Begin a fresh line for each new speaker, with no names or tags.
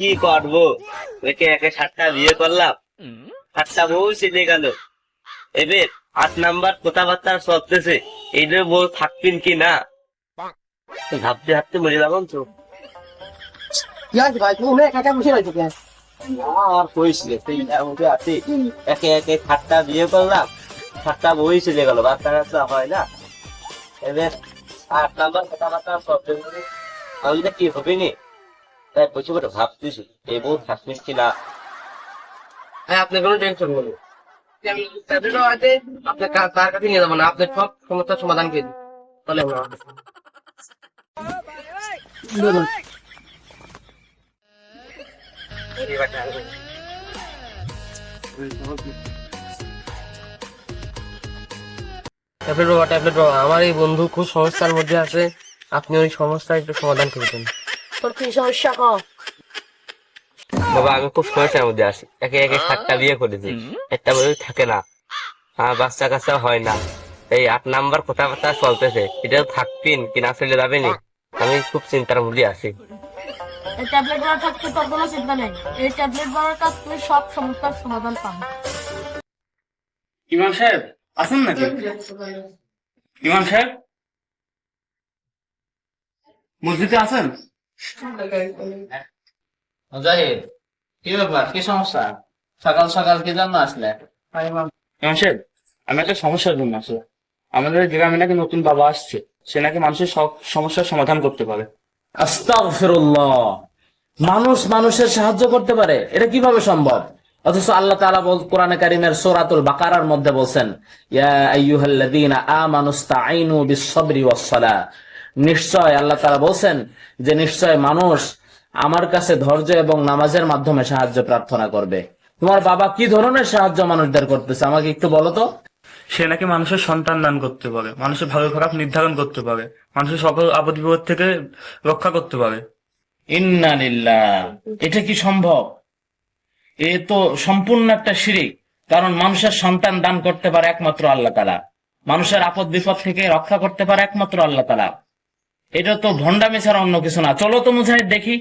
কি করব? একে একে সাতটা বিয়ে করলাম। সাতটা বউ চিনে গেল। এবার আট নাম্বার কথাবার্তা চলতেছে। এইদের বউ থাকবেন কি না? ভাবতে ভাবতে মরে যাবেন তো।
একা একা
আর কইছিলে সাতটা বিয়ে করলাম। সাতটা বই চলে গেল। বাচ্চা কাচ্চা হয় না। এবার আট নাম্বার কথাবার্তা আমি কি হবে নি? তাই বসে বসে ভাবতেছি এই বউ থাকবেন কি না।
হ্যাঁ আপনি কোনো টেনশন করবেন আপনি সব সমস্যার সমাধান ট্যাবলেট আমার এই বন্ধু খুব সমস্যার মধ্যে আছে। আপনি ওই সমস্যা একটু সমাধান করে দেন।
তোর কি সমস্যা ক
বাবা আমি খুব সমস্যার মধ্যে আছি। একে একে সাতটা বিয়ে করেছি একটা বই থাকে না। আর বাচ্চা কাচ্চা হয় না। এই আট নাম্বার কথাবার্তা চলতেছে। এটা থাকবেন কি না চলে যাবেনি আমি খুব চিন্তার মধ্যে আছি।
এই ট্যাবলেট বার থাকতে তোর কোনো চিন্তা নেই। এই ট্যাবলেট বারের কাছ তুই সব সমস্যার সমাধান পাবি।
ইমাম সাহেব আসুন নাকি? ইমাম সাহেব? মসজিদে আছেন?
মুজাহিদ কি ব্যাপার? কি সমস্যা? সকাল সকাল কি জন্য আসলে?
আমি একটা সমস্যার জন্য আসলে। আমাদের গ্রামে নাকি নতুন বাবা আসছে। সে নাকি মানুষের সব সমস্যার সমাধান করতে পারে।
আস্তাগফিরুল্লাহ। মানুষ মানুষের সাহায্য করতে পারে। এটা কীভাবে সম্ভব? অথচ আল্লাহ তাআলা বল কোরআনে কারিমের সূরাতুল বাকারার মধ্যে বলছেন ইয়া আইয়ুহাল্লাযীনা আমানুস্তাঈনু বিস-সাবরি ওয়াস-সালাহ। নিশ্চয় আল্লাহ তাআলা বলছেন যে নিশ্চয় মানুষ আমার কাছে ধৈর্য এবং নামাজের মাধ্যমে সাহায্য প্রার্থনা করবে। তোমার বাবা কি ধরনের সাহায্য মানুষদের করতেছে? আমাকে একটু বলো তো।
সে নাকি মানুষের সন্তান দান করতে পারে মানুষের ভালো খারাপ নির্ধারণ করতে পারে মানুষের সকল আপদ বিপদ থেকে রক্ষা করতে পারে।
ইন্নালিল্লাহ এটা কি সম্ভব? এ তো সম্পূর্ণ একটা শিরিক কারণ মানুষের সন্তান দান করতে পারে একমাত্র আল্লাহ তালা মানুষের আপদ বিপদ থেকে রক্ষা করতে পারে একমাত্র আল্লাহ তালা এটা তো ভন্ডামি ছাড়া অন্য কিছু না। চলো তো মুজাহিদ দেখি।